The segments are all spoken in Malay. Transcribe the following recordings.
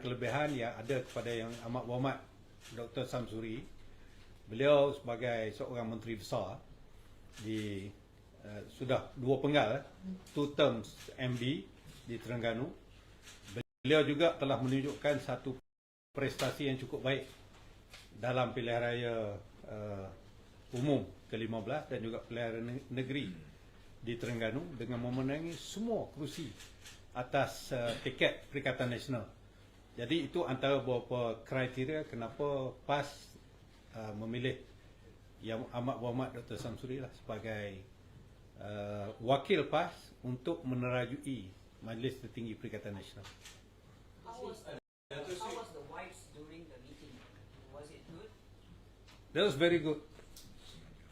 kelebihan yang ada kepada yang amat berhormat Dr. Samsuri. Beliau sebagai seorang menteri besar di uh, sudah dua penggal two terms MD di Terengganu. Beliau juga telah menunjukkan satu prestasi yang cukup baik dalam pilihan raya uh, umum ke-15 dan juga pilihan negeri di Terengganu dengan memenangi semua kerusi atas uh, tiket Perikatan Nasional. Jadi itu antara beberapa kriteria kenapa PAS uh, memilih yang amat berhormat Dr. Samsuri lah sebagai uh, wakil PAS untuk menerajui Majlis Tertinggi Perikatan Nasional. How was, how was the vibes during the meeting? Was it good? That was very good.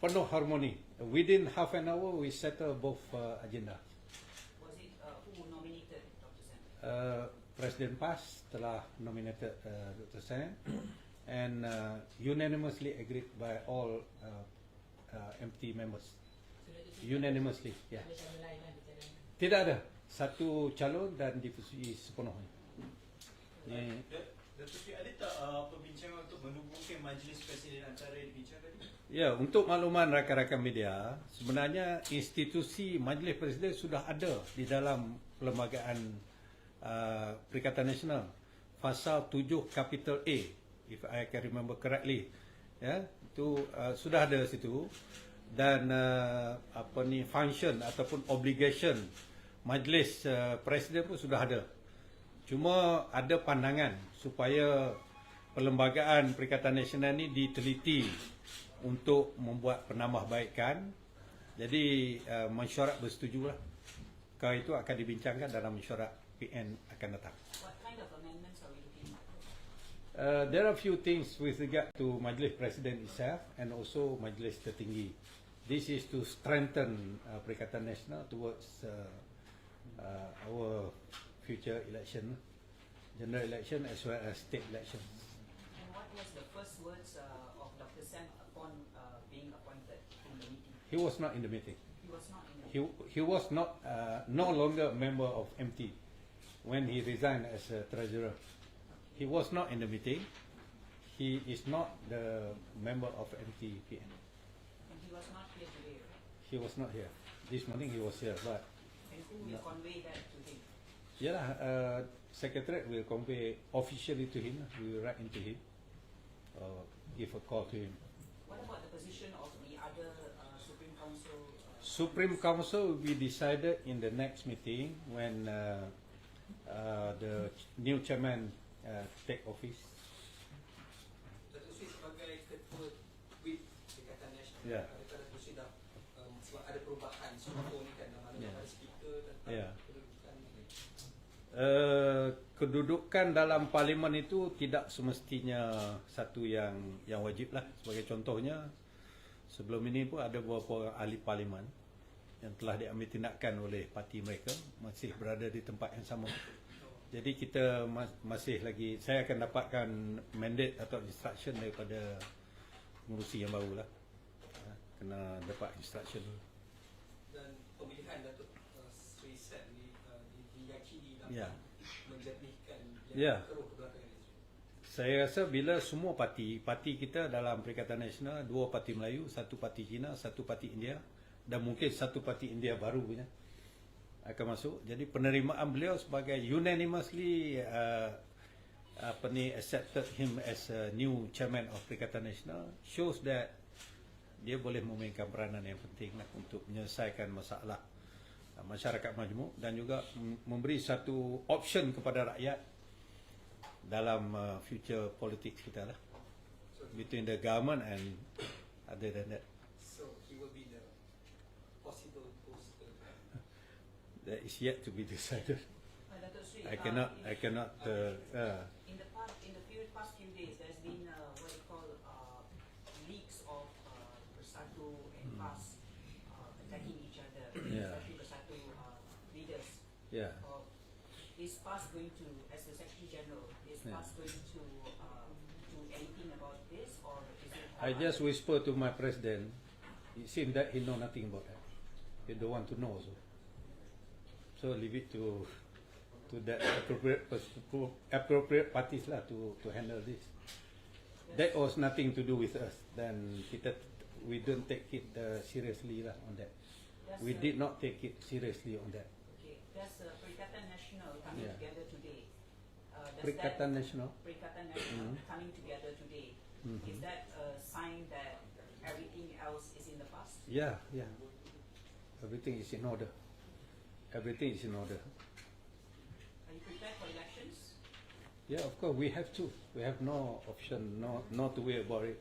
Penuh harmoni. Within half an hour, we settle both uh, agenda. Was it uh, who nominated Dr. Sam? Uh, President PAS telah nominated uh, Dr. Sen and uh, unanimously agreed by all uh, uh, MT members. Unanimously, ya. Yeah. Tidak ada satu calon dan disetujui sepenuhnya. Ini Datuk Seri, ada tak uh, perbincangan untuk menubuhkan majlis presiden antara yang dibincangkan tadi? Ya, untuk makluman rakan-rakan media, sebenarnya institusi Majlis Presiden sudah ada di dalam perlembagaan uh, Perikatan Nasional. Pasal 7 Capital A, if I can remember correctly. Ya, itu uh, sudah ada situ dan uh, apa ni function ataupun obligation Majlis uh, Presiden pun sudah ada. Cuma ada pandangan supaya perlembagaan Perikatan Nasional ini diteliti untuk membuat penambahbaikan. Jadi uh, mesyuarat bersetujulah. Kalau itu akan dibincangkan dalam mesyuarat PN akan datang. What kind of amendments are we looking at? Uh, there are a few things with regard to Majlis President itself and also Majlis Tertinggi. This is to strengthen uh, Perikatan Nasional towards uh, uh, our future election, general election as well as state elections. And what was the first words uh, of Dr. Sam upon uh, being appointed in the meeting? He was not in the meeting. He was not in the He, he was not uh, no longer a member of MT when he resigned as a treasurer. He was not in the meeting. He is not the member of MTPN. and he was not here today, right? He was not here. This morning he was here, but And who will convey that to him? yeah, uh, secretariat will convey officially to him. We will write into him or give a call to him. What about the position of the other uh, Supreme Council? Uh, Supreme Council will be decided in the next meeting when uh, the new chairman uh, take office. Datuk Seri sebagai ketua WIP Perikatan Nasional Ya. adakah Datuk Seri dah um, sebab ada perubahan struktur ni kan Ya. yeah. speaker tentang Ya. kedudukan ni. Uh, kedudukan dalam parlimen itu tidak semestinya satu yang yang wajib lah. Sebagai contohnya, sebelum ini pun ada beberapa ahli parlimen yang telah diambil tindakan oleh parti mereka masih berada di tempat yang sama. Jadi kita mas- masih lagi, saya akan dapatkan mandate atau instruction daripada pengurusi yang baru lah. Ha, Kena dapat instruction dulu. Dan pemilihan Datuk uh, Seri Sam ni uh, di- diyakini dapat Ya. menjernihkan Ya. yang kebelakangan ini. Saya rasa bila semua parti, parti kita dalam Perikatan Nasional, dua parti Melayu, satu parti Cina, satu parti India dan mungkin satu parti India baru punya akan masuk. Jadi penerimaan beliau sebagai unanimously uh, apa ni accepted him as a new chairman of Perikatan Nasional shows that dia boleh memainkan peranan yang penting lah untuk menyelesaikan masalah uh, masyarakat majmuk dan juga memberi satu option kepada rakyat dalam uh, future politics kita lah between the government and other than that so he will be the possible poster. that is yet to be decided uh, Sri, I uh, cannot in- I cannot uh, uh, In the past, in the few, past few days, there's been uh, what they call uh, leaks of uh, Bersatu and PAS uh, attacking each other, Yeah. especially Bersatu uh, leaders. yeah Uh, is PAS going to, as the Secretary General, is Yeah. PAS going to uh, do anything about this, or is it? I just whispered to my president it seems that he know nothing about that he don't want to know also so leave it to to that appropriate appropriate parties lah to to handle this. That was nothing to do with us. Then kita we don't take it uh, seriously lah on that. We did not take it seriously on that. Okay, does uh, Perikatan Nasional coming Yeah. together today? Uh, Perikatan Nasional. Perikatan Nasional Mhm. coming together today, Mhm. is that a sign that everything else is in the past? Yeah, yeah. Everything is in order. Everything is in order. Are you prepared for elections? Yeah, of course we have to. We have no option, no not to worry about it.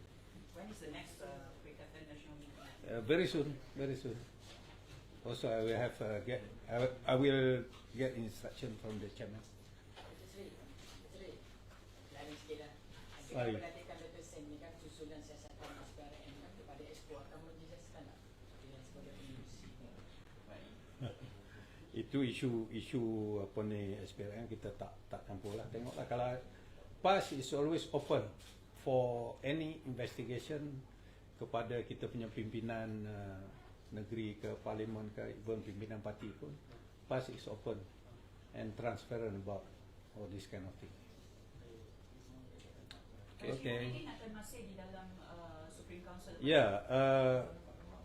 When is the next uh, Perikatan Nasional meeting? Uh, very soon, very soon. Also, I will have uh, get. I, will- I will get instruction from the chairman. Sri, Sri, lain sikit lah. Nanti Itu isu isu apa ni SPRM kita tak tak campur lah. Tengoklah kalau PAS is always open for any investigation kepada kita punya pimpinan uh, negeri ke parlimen ke even pimpinan parti pun PAS is open and transparent about all this kind of thing. Okay. Okay. Uh, Supreme Council? Ya, uh,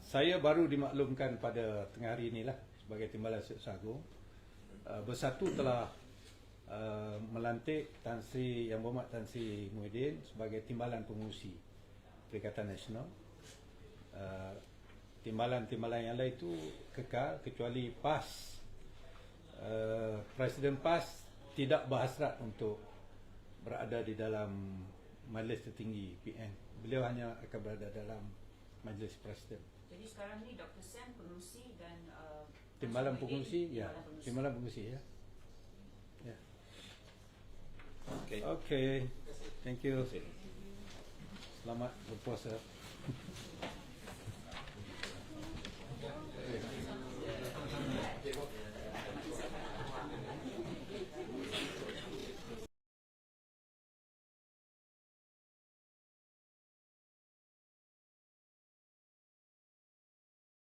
saya baru dimaklumkan pada tengah hari inilah sebagai Timbalan Setiausaha Agung. Uh, Bersatu telah uh, melantik Tan Sri Yang Berhormat Tan Sri Muhyiddin sebagai Timbalan Pengurusi Perikatan Nasional. Uh, timbalan-timbalan yang lain itu kekal kecuali PAS. Uh, Presiden PAS tidak berhasrat untuk berada di dalam majlis tertinggi PN. Beliau hanya akan berada dalam majlis presiden. Jadi sekarang ni Dr. Sen pengurusi dan uh, Timbalan Sri pengurusi, Muhyiddin, ya. Timbalan. Timbalan pengurusi, ya. Ya. Okay. Okay. Thank you. Selamat berpuasa.